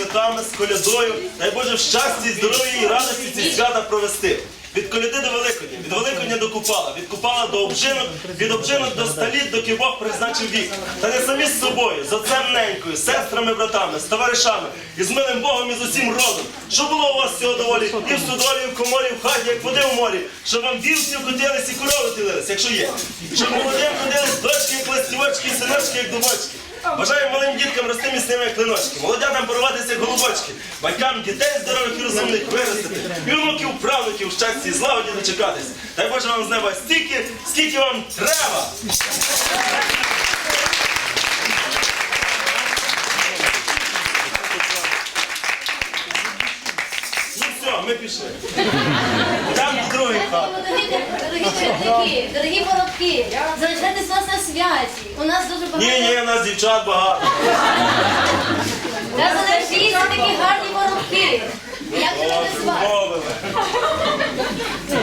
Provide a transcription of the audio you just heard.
святами, з колядою. Дай Боже в щасті, здоров'ї і радості ці свята провести. Від коляди до Великодня, від Великодня до Купала, від Купала до обжинок, від обжинок до століт, доки Бог призначив вік. Та не самі з собою, з отцем ненькою, сестрами, братами, з товаришами, і з милим Богом, і з усім родом. Що було у вас цього доволі, і в судолі, і в коморі, і в хаті, як води в морі, щоб вам вівці вкотились і корови тілились, якщо є. Щоб молодим ходились дочки, як ластівочки, і синочки, як дубочки. Бажаю малим діткам рости міцними як клиночки, молодятам порватися як голубочки, батькам дітей здорових і розумних виростити, і внуків, правнуків в щасті і злагоді дочекатись. Дай Боже вам з неба стільки, скільки вам треба. Ну все, ми пішли. Там до другої хати. Дорогі, чоловіки, дорогі воробки, залишайтесь нас на святі. У нас дуже багато. Ні, ні, у нас дівчат багато.